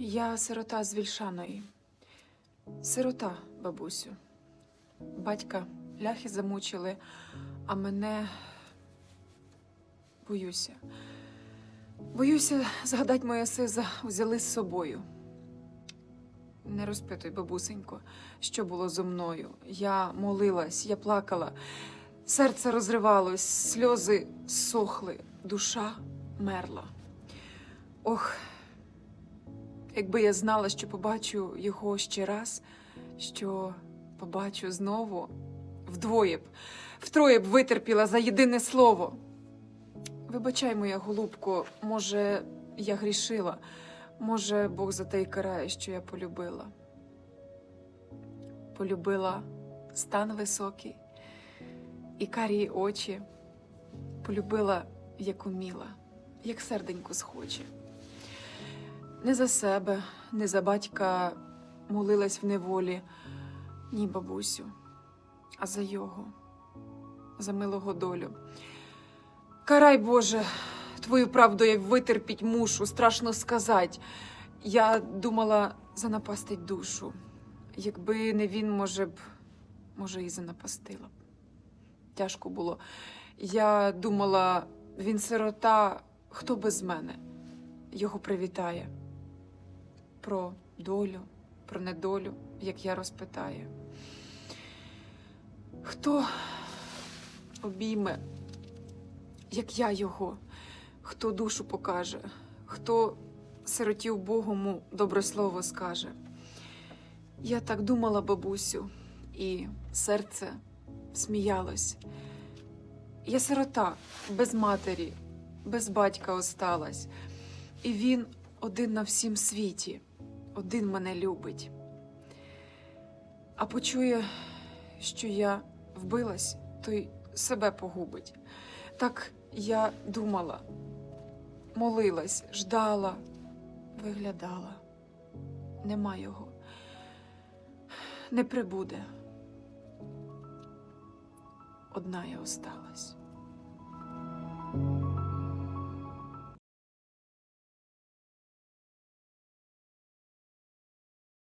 Я сирота з Вільшаної. Сирота, бабусю. Батька ляхи замучили, а мене боюся. Боюся, згадать моя сиза взяли з собою. Не розпитуй, бабусенько, що було зо мною. Я молилась, я плакала, серце розривалось, сльози сохли, душа мерла. Ох, якби я знала, що побачу його ще раз, що побачу знову, вдвоє б, втроє б витерпіла за єдине слово. Вибачай, моя голубко, може, я грішила, може, Бог за те й карає, що я полюбила. Полюбила стан високий і карії очі, полюбила, як уміла, як серденько схоче. Не за себе, не за батька молилась в неволі, ні, бабусю, а за його, за милого долю. Карай, Боже, твою правду я витерпіть мушу, страшно сказать. Я думала занапастить душу. Якби не він, може б, може, і занапастила б. Тяжко було. Я думала, він сирота, хто без мене його привітає. Про долю, про недолю, як я розпитає. Хто обійме, як я його, хто душу покаже, хто сироті Богому добре слово скаже. Я так думала, бабусю, і серце сміялось. Я сирота, без матері, без батька осталась, і він один на всім світі, один мене любить. А почує, що я вбилась, то й себе погубить. Так я думала, молилась, ждала, виглядала. Нема його, не прибуде. Одна я осталась.